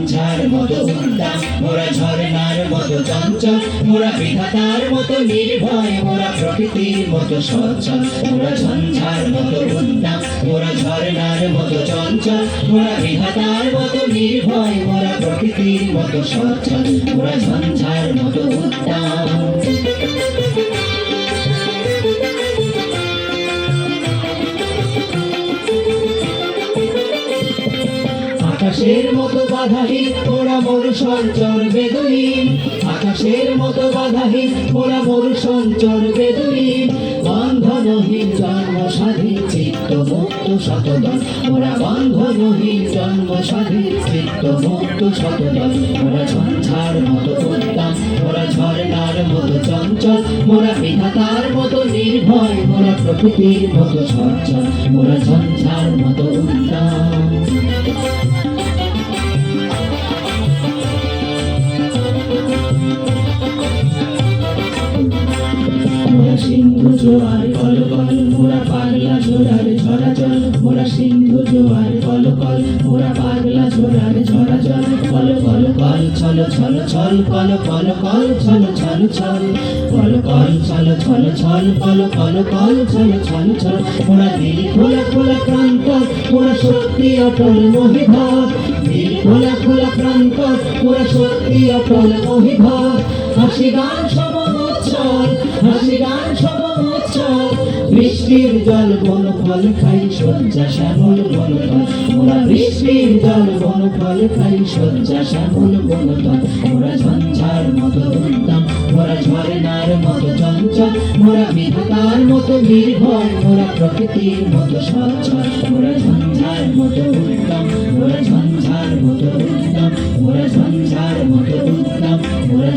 মতো ঘণ্টা মোরা ঝর্ণার মতো চঞ্চল, মোরা বিধাতার মতো নির্ভয়, মোরা প্রকৃতির মতো সচল মোরা ঝঞ্ঝার মতো ঘণ্টা মোরা ঝর্ণার মতো চঞ্চল, মোরা বিধাতার মতো নির্ভয়, মোরা প্রকৃতির মতো সচল মোরা ঝঞ্ঝার মতো উদ্দাম আকাশের মতো বাধাহীন ওরা মরু সঞ্চর বেদুইন। আকাশের মতো বাধাহীন ওরা মরু সঞ্চর বেদুইন। বন্ধনহীন জন্ম স্বাধীন চিত্ত মুক্ত শতদল ওরা বন্ধনহীন জন্ম স্বাধীন চিত্ত মুক্ত শতদল ওরা ঝঞ্ঝার মতো উদ্দাম ওরা ঝর্ণার মতো চঞ্চল। মোরা বিধাতার মতো নির্ভয়, মোরা প্রকৃতির মতো সচ্ছল। মোরা ঝঞ্ঝার মতো উদ্দাম সিন্ধু জোয়ার কল কল, মোরা পাগলা ঝোড়ার ঝরা জল। মোরা সিন্ধু জোয়ার কল কল, মোরা পাগলা ঝোড়ার ঝরা জল। কল কল কল, ছল ছল ছল, কল কল কল, ছল ছল ছল। কল কল ছল ছল ছল, কল কল কল, ছল ছল ছল। মোরা দিল খোলা খোলা প্রান্ত, মোরা শক্তি অটল মহিভাব দিল খোলা খোলা প্রান্ত, মোরা শক্তি অটল মহিভাব হাসি গান উৎসব, হাসি গান সব উৎসব। বৃষ্টির জল বন ফল খাই, সজ্জা শ্যামল বন ফল। ওরা বৃষ্টির জল বন ফল খাই, সজ্জা শ্যামল বন ফল। ওরা ঝঞ্ঝার মতো ধুমধাম ওরা ঝরেনার মতো চঞ্চল। ওরা বিধাতার মতো নির্ভর, ওরা প্রকৃতির মতো সচল ওরা ঝঞ্ঝার মতো উদ্যম ওরা ঝঞ্ঝার মতো উদ্যম ওরা ঝঞ্ঝার মতো উদ্যম ওরা